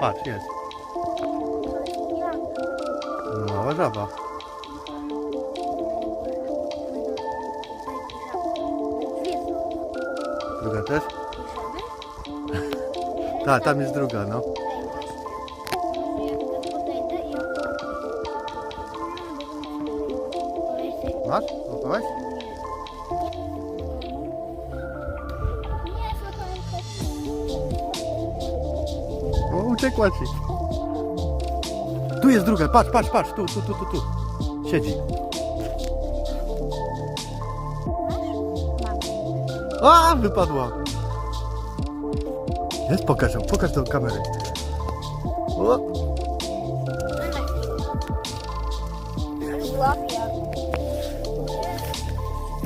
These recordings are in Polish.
Patrz, jest. Mała żaba. Druga też? Tak, tam jest druga, no. Masz? Złapałeś? Uciekła ci. Tu jest druga, patrz, patrz, patrz, tu, tu, tu, tu, tu. Siedzi. A, wypadła. Jest, pokaż ją, pokaż tą kamerę. O,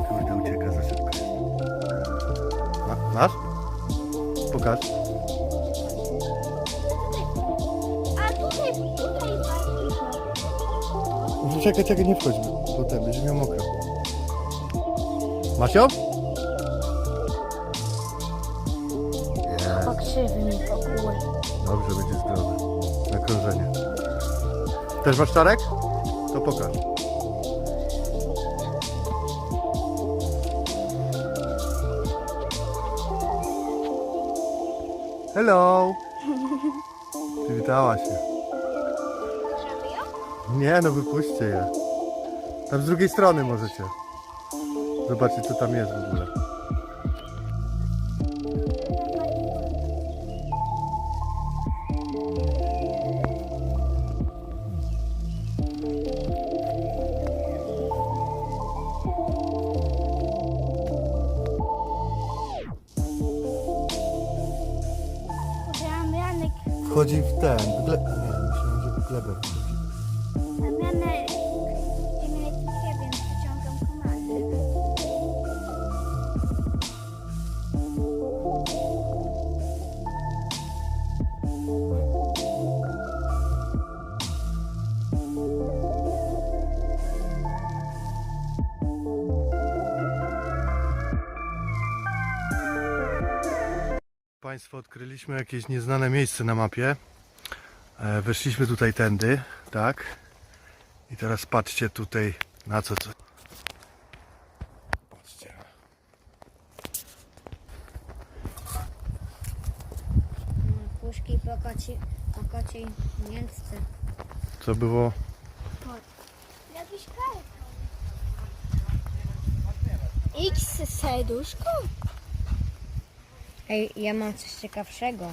kurde, ucieka za szybko. Ma, masz? Pokaż. Czekaj, czekaj, nie wchodź do tego, będzie miał mokro. Masz ją? Mi pokój. Dobrze, będzie zdrowy. Na krążenie. Też masz czarek? To pokaż. Hello! Przywitała się. Nie, no wypuśćcie je. Tam z drugiej strony możecie. Zobaczcie, co tam jest w ogóle. Wchodzi w ten, w gle... Nie, myślałem, że w glebę Państwo odkryliśmy jakieś nieznane miejsce na mapie. E, Weszliśmy tutaj tędy, tak? I teraz patrzcie tutaj na co to. Patrzcie. Puszki po koci, po kociej mięsce. Co było? Jakiś kraj. X serduszko? Ej, ja mam coś ciekawszego.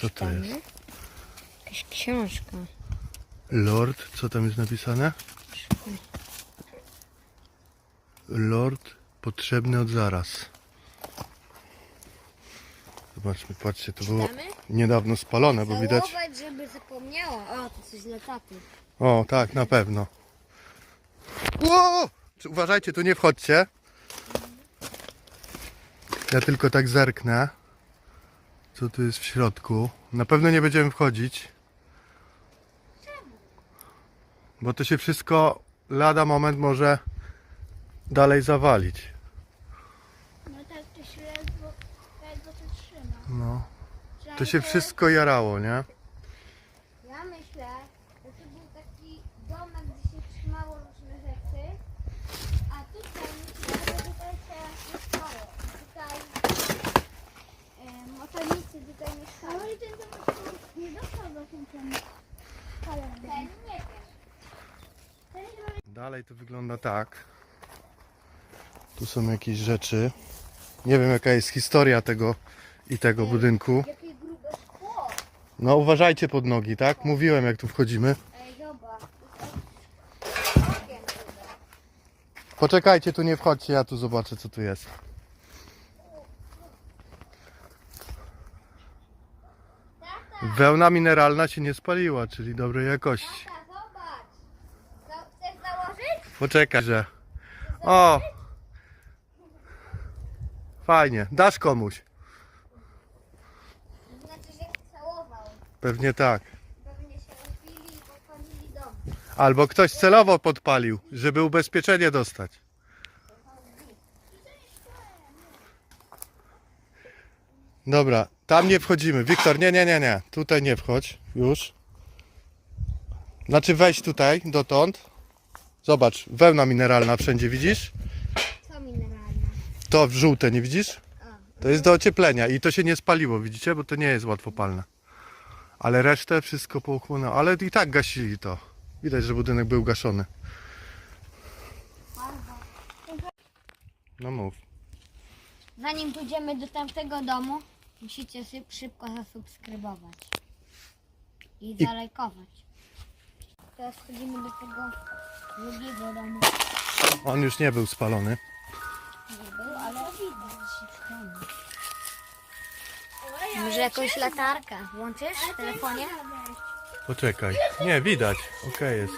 Co to jest? Jakaś książka. Lord, co tam jest napisane? Lord potrzebny od zaraz. Zobaczmy, patrzcie, to było Czytamy? niedawno spalone, bo widać. Żeby zapomniała. O, to coś dla taty. O, tak, na pewno. Ło! Uważajcie, tu nie wchodźcie. Ja tylko tak zerknę. Co tu jest w środku? Na pewno nie będziemy wchodzić. Bo to się wszystko lada moment może dalej zawalić. No tak, to się ledwo, ledwo to trzyma. No. To się wszystko jarało, nie? Ja myślę, że to był taki domek, gdzie się trzymało różne rzeczy, a tutaj myślę, że tutaj się mieszkało. Tutaj e, motornicy tutaj mieszkają. Ale ten domek nie dostał do tym ten Ten nie wiem. Ten chyba Dalej to wygląda tak. Tu są jakieś rzeczy. Nie wiem jaka jest historia tego i tego budynku. No uważajcie pod nogi, tak? Mówiłem jak tu wchodzimy. Poczekajcie, tu nie wchodźcie, ja tu zobaczę co tu jest. Wełna mineralna się nie spaliła, czyli dobrej jakości. Tata, zobacz. Za- Chcesz założyć? Poczekaj, że. O! Fajnie, dasz komuś. Znaczy, że całował. Pewnie tak. Pewnie się rozbili i podpalili dom. Albo ktoś celowo podpalił, żeby ubezpieczenie dostać. Dobra, Tam nie wchodzimy. Wiktor, nie, nie, nie, nie. Tutaj nie wchodź. Już. Znaczy wejdź tutaj, dotąd. Zobacz, wełna mineralna wszędzie, widzisz? Co mineralne? To w żółte, nie widzisz? To jest do ocieplenia i to się nie spaliło, widzicie? Bo to nie jest łatwopalne. Ale resztę wszystko pochłonęło. Ale i tak gasili to. Widać, że budynek był gaszony. No mów. Zanim pójdziemy do tamtego domu, musicie szyb- szybko zasubskrybować i I- zalajkować. Teraz chodzimy do tego drugiego domu. On już nie był spalony. Nie był, ale widać. Może jakąś latarkę włączysz w telefonie? Poczekaj. Nie, widać. Okej jest.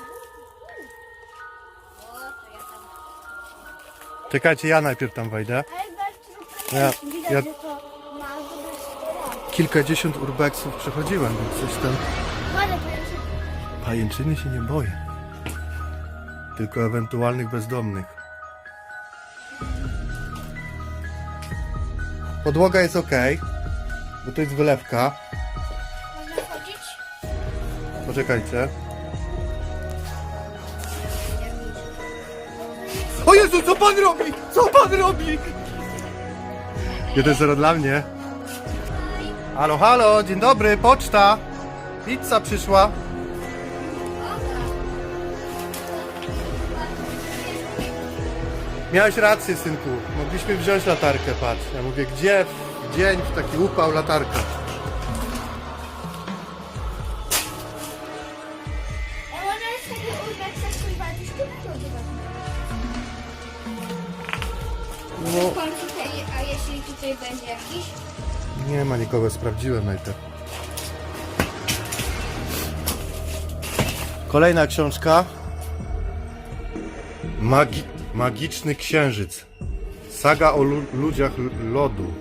Czekajcie, ja najpierw tam wejdę. Ja, ja kilkadziesiąt urbexów przechodziłem, więc coś tam... Pajęczyny się nie boję. Tylko ewentualnych bezdomnych. Podłoga jest ok, bo to jest wylewka. Można chodzić? Poczekajcie. O Jezu, co pan robi? Co pan robi? 1-0 dla mnie. Halo, halo, dzień dobry, poczta. Pizza przyszła. Miałeś rację, synku. Mogliśmy wziąć latarkę, patrz. Ja mówię, gdzie w dzień, w taki upał latarka? A jeśli tutaj będzie jakiś? Nie ma nikogo, sprawdziłem najpierw. Kolejna książka. Magi Magiczny Księżyc. Saga o lu ludziach lodu.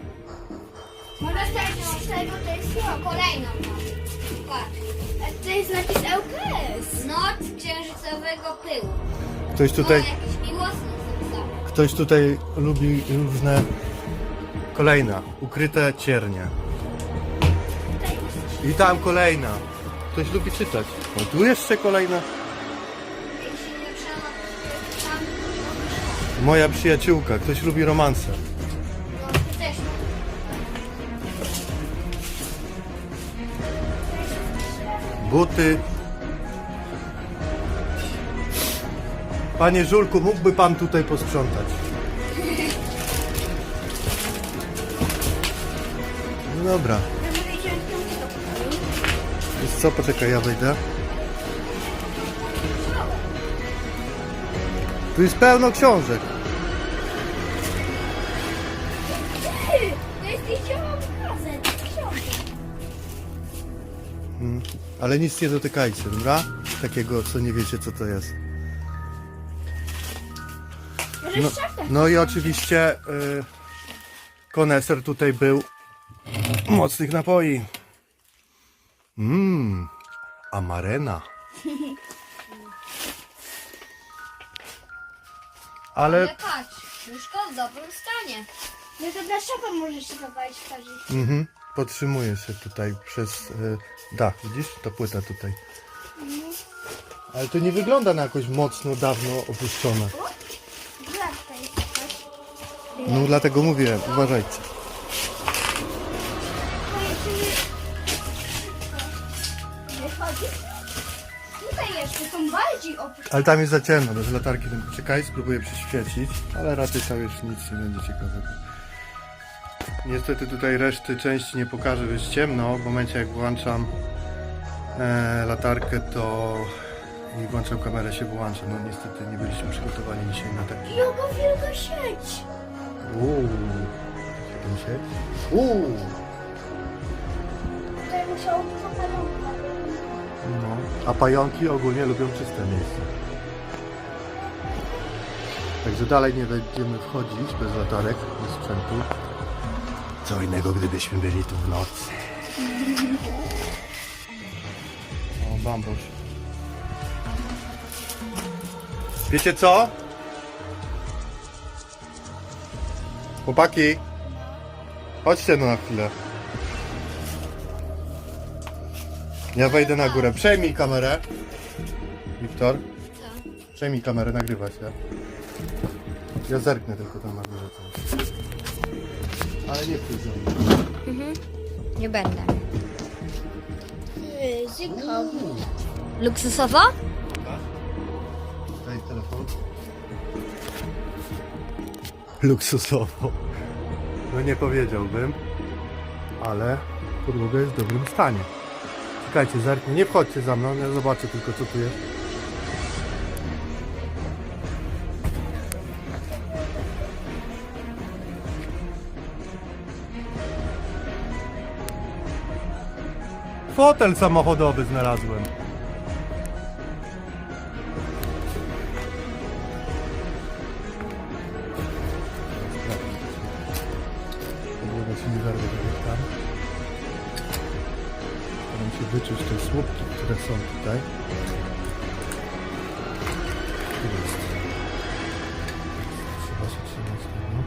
Może tego, z tego to jest rok. Kolejną mam. Patrz. To jest napis LKS. Noc księżycowego pyłu. Ktoś Tutaj... ktoś tutaj lubi różne... Kolejna. Ukryte ciernie. I tam kolejna. Ktoś lubi czytać. O, tu jeszcze kolejna. Moja przyjaciółka. Ktoś lubi romanse. no, buty. Panie Żulku, mógłby pan tutaj posprzątać? Dobra. Wiesz co, poczekaj, ja wejdę. Tu jest pełno książek. Książek. Ale nic nie dotykajcie, dobra? Takiego, co nie wiecie, co to jest. No, no i oczywiście y, koneser tutaj był mocnych napoi. Mmm, amarena. Ale patrz, łóżko w dobrym stanie. No to dla szopa możesz się zapalić w każdej mhm, podtrzymuje się tutaj przez y, dach, widzisz? Ta płyta tutaj. Ale to nie wygląda na jakoś mocno dawno opuszczone. No dlatego mówię, uważajcie. Tutaj jeszcze są bardziej opuszczone. Ale tam jest za ciemno, bez latarki. Czekaj, spróbuję przyświecić, ale raczej tam już nic nie będzie ciekawego. Niestety tutaj reszty części nie pokażę, bo jest ciemno. W momencie jak włączam e, latarkę, to i włączam kamerę, się wyłącza. No niestety nie byliśmy przygotowani dzisiaj na taki... Jaka wielka sieć. Uuu, sieć? Uuu, Tutaj musiało dużo. No. A pająki ogólnie lubią czyste miejsca. Także dalej nie będziemy wchodzić bez latarek, bez sprzętu. Co innego, gdybyśmy byli tu w nocy. O, bambusz. Wiecie co? Chłopaki, chodźcie no na chwilę. Ja wejdę na górę. Przejmij kamerę. Wiktor, przejmij kamerę, nagrywa się. Ja zerknę tylko tam na górze. Ale nie chcę zrobić. Nie będę. Ryzyko. Luksusowo? Daj telefon. Luksusowo. No nie powiedziałbym, ale podłoga jest w dobrym stanie. Czekajcie, zerknę. Nie wchodźcie za mną, ja zobaczę tylko co tu jest. Fotel samochodowy znalazłem. Które są tutaj. Tu jest. Trzeba się trzymać tego.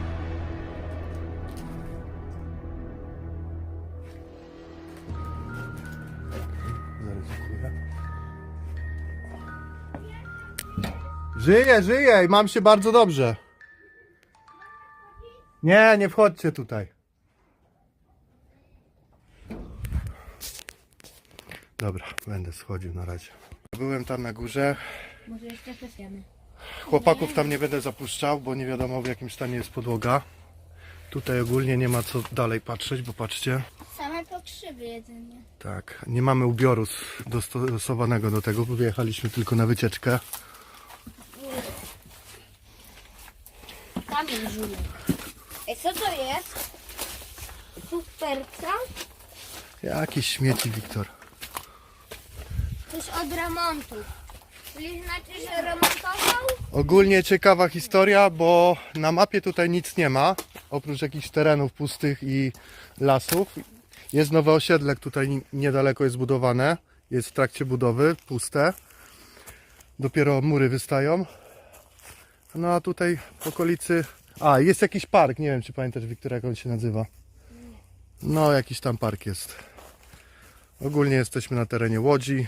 Zaryzykuję. Żyję, żyję i mam się bardzo dobrze. Nie, nie wchodźcie tutaj. Dobra, będę schodził na razie. Byłem tam na górze. Może jeszcze przesiemy. Chłopaków tam nie będę zapuszczał, bo nie wiadomo w jakim stanie jest podłoga. Tutaj ogólnie nie ma co dalej patrzeć, bo patrzcie. Same pokrzywy jedynie. Tak, nie mamy ubioru dostosowanego do tego, bo wyjechaliśmy tylko na wycieczkę. Tam jest żulek. Ej, co to jest? Superca? Jakieś śmieci, Wiktor. Coś od remontu. Czyli znaczy, że remontował? Ogólnie ciekawa historia, bo na mapie tutaj nic nie ma, oprócz jakichś terenów pustych i lasów. Jest nowe osiedle, tutaj ni- niedaleko jest budowane, jest w trakcie budowy, puste. Dopiero mury wystają. No a tutaj w okolicy... A, jest jakiś park, nie wiem czy pamiętasz Wiktor, jak on się nazywa. No, jakiś tam park jest. Ogólnie jesteśmy na terenie Łodzi.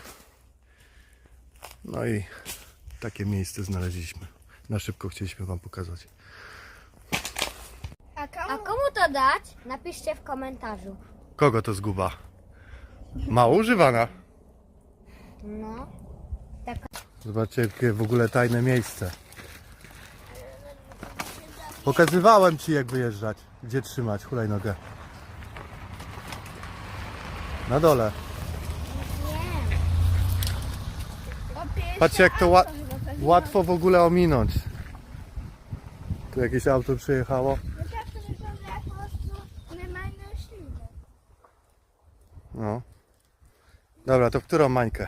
No i takie miejsce znaleźliśmy. Na szybko chcieliśmy Wam pokazać. A komu, to dać? Napiszcie w komentarzu. Kogo to zguba? Mało używana. No. Zobaczcie, jakie w ogóle tajne miejsce. Pokazywałem Ci, jak wyjeżdżać. Gdzie trzymać hulajnogę. Na dole. Patrzcie, jak to ła- łatwo w ogóle ominąć. Tu jakieś auto przyjechało. No. Dobra, to w którą mańkę?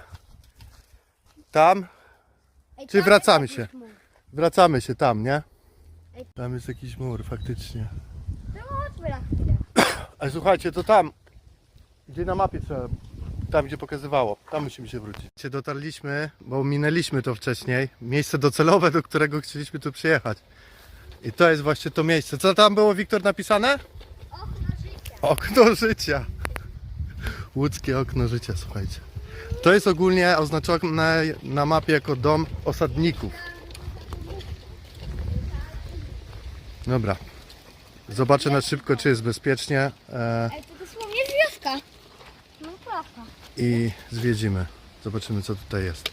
Tam? Czy wracamy się? Wracamy się tam, nie? Tam jest jakiś mur, faktycznie. No chodźmy na chwilę. Ale słuchajcie, to tam, gdzie na mapie trzeba, tam gdzie pokazywało, tam musimy się wrócić. Dotarliśmy, bo minęliśmy to wcześniej, miejsce docelowe, do którego chcieliśmy tu przyjechać. I to jest właśnie to miejsce. Co tam było, Wiktor, napisane? Okno życia. Okno życia. Łódzkie okno życia, słuchajcie. To jest ogólnie oznaczone na mapie jako dom osadników. Dobra. Zobaczę na szybko, czy jest bezpiecznie e, Ej, to dosłownie wioska. No prawda. I zwiedzimy. Zobaczymy, co tutaj jest.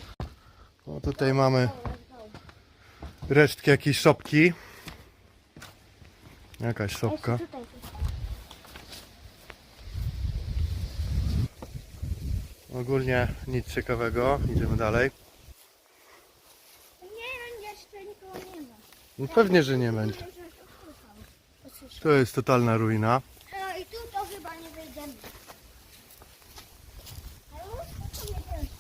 O, tutaj mamy resztki jakiejś szopki. Jakaś szopka. Ogólnie nic ciekawego. Idziemy dalej. Nie, jeszcze nikogo nie ma. No pewnie, że nie będzie. To jest totalna ruina. No i tu to chyba nie wejdziemy. Ale to nie jest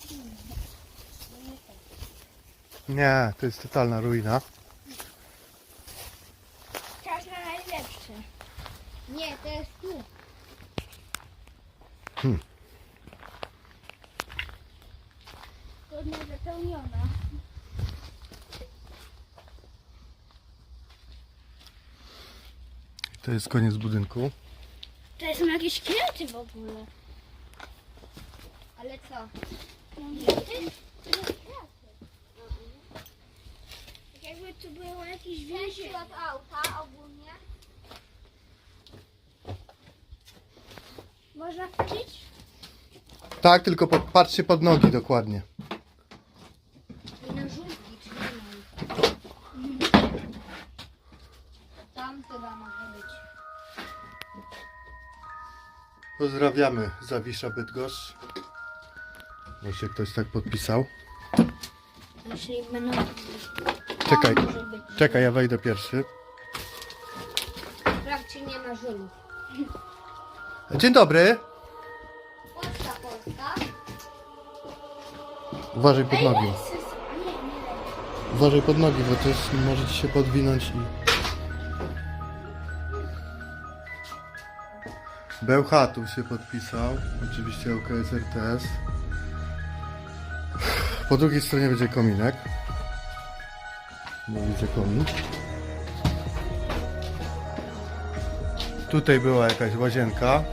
Nie, to jest totalna ruina. Czas na najlepsze. Nie, to jest tu. Hmm. Trudno zapełniona. To jest koniec budynku. To są jakieś kwiaty w ogóle. Ale co? Tak tu było jakieś więzienie. od auta ogólnie. Można wchodzić? Tak, tylko pod, patrzcie pod nogi dokładnie. I na żółtki, czy nie ma. Tam chyba może być. Pozdrawiamy Zawisza Bydgoszcz. Bo się ktoś tak podpisał. Jeśli będą... Czekaj, Może być. czekaj, ja wejdę pierwszy. Sprawdź, czy nie ma. Dzień dobry. Polska, Polska. Uważaj pod nogi. Nie, nie. Uważaj pod nogi, bo też może ci się podwinąć i... Bełchatów się podpisał. Oczywiście UKS RTS. Po drugiej stronie będzie kominek. No widzę komin. Tutaj była jakaś łazienka.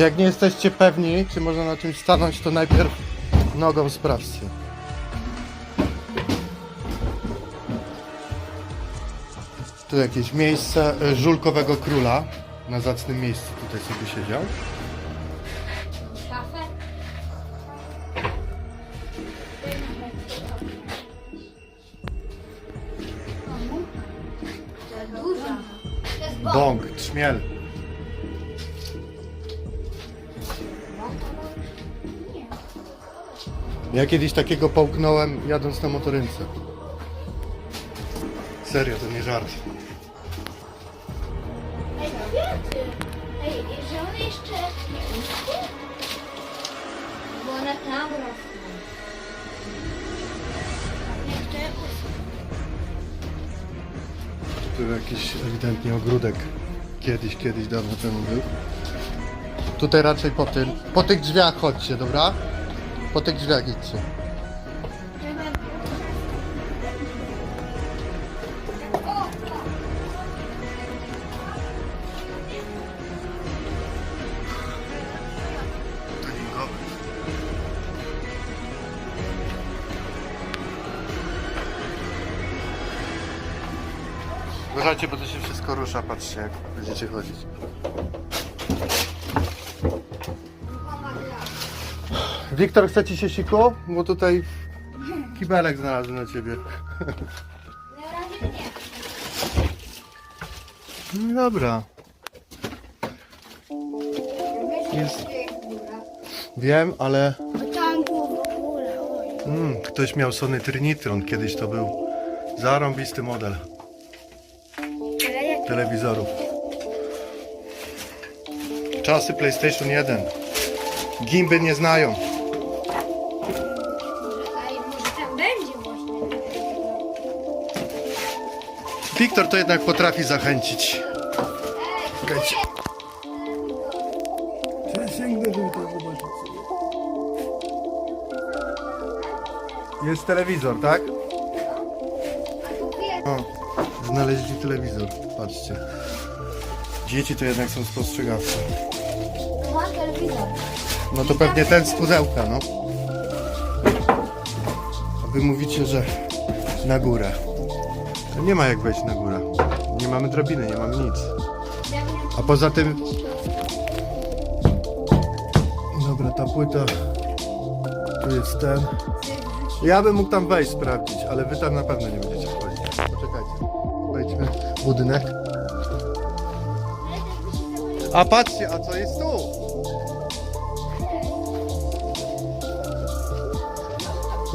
Jak nie jesteście pewni, czy można na czymś stanąć, to najpierw nogą sprawdźcie. Tu jakieś miejsce e, żulkowego króla. Na zacnym miejscu tutaj sobie siedział. Szafę? Duża. Bąk, trzmiel. Ja kiedyś takiego połknąłem jadąc na motorynce. Serio, to nie żart. Ej. Ej, jeszcze... Bo one tam. Tu jakiś ewidentnie ogródek. Kiedyś, kiedyś dawno temu był. Tutaj raczej po tym. Po tych drzwiach chodźcie, dobra? Po tych drzwiach idźcie. Uważajcie, bo to się wszystko rusza, patrzcie jak będziecie chodzić. Wiktor, chce ci się siku? Bo tutaj kibelek znalazłem na ciebie. No dobra, Wiesz, Jest. wiem, ale mm, ktoś miał Sony Trinitron, kiedyś to był zarąbisty model telewizorów. Czasy PlayStation 1. Gimby nie znają. Wiktor to jednak potrafi zachęcić. Czekajcie. Zobaczyć Jest telewizor, tak? O, znaleźli telewizor. Patrzcie. Dzieci to jednak są spostrzegawcze. No to pewnie ten z pudełka, no. A wy mówicie, że na górę. Nie ma jak wejść na górę. Nie mamy drabiny, nie mamy nic. A poza tym... Dobra, ta płyta... Tu jest ten. Ja bym mógł tam wejść, sprawdzić, ale wy tam na pewno nie będziecie wchodzić. Poczekajcie. Wejdźmy budynek. A patrzcie, a co jest tu?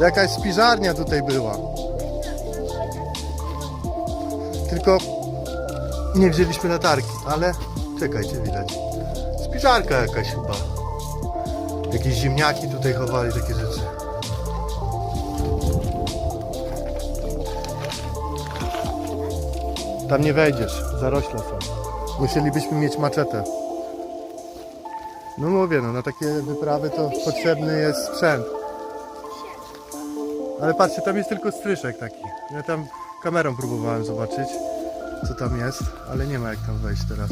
Jakaś spiżarnia tutaj była. Tylko nie wzięliśmy latarki, ale czekajcie, widać. Spiżarka jakaś chyba. Jakieś ziemniaki tutaj chowali, takie rzeczy. Tam nie wejdziesz, zarośla są. Musielibyśmy mieć maczetę. No mówię, no na takie wyprawy to potrzebny jest sprzęt. Ale patrzcie, tam jest tylko stryszek taki. Ja tam kamerą próbowałem zobaczyć, co tam jest, ale nie ma jak tam wejść teraz.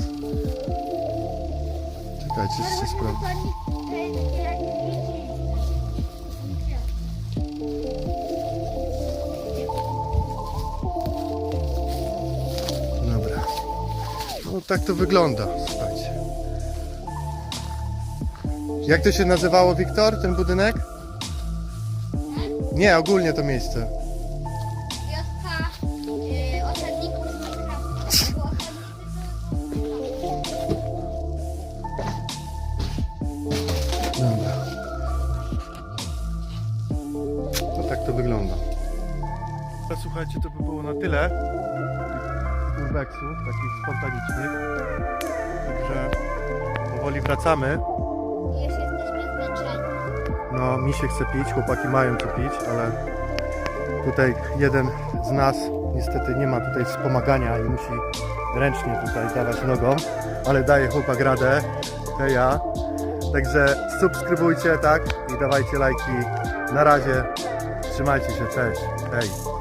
Czekajcie, jeszcze sprawdzę. Dobra. No tak to wygląda, słuchajcie. Jak to się nazywało, Wiktor, ten budynek? Nie, ogólnie to miejsce. Wracamy. to już jesteśmy zmęczeni. No, mi się chce pić, chłopaki mają co pić, ale tutaj jeden z nas niestety nie ma tutaj wspomagania i musi ręcznie tutaj dawać nogą, ale daje chłopak radę, to ja. Także subskrybujcie, tak, i dawajcie lajki. Na razie, trzymajcie się, cześć, hej.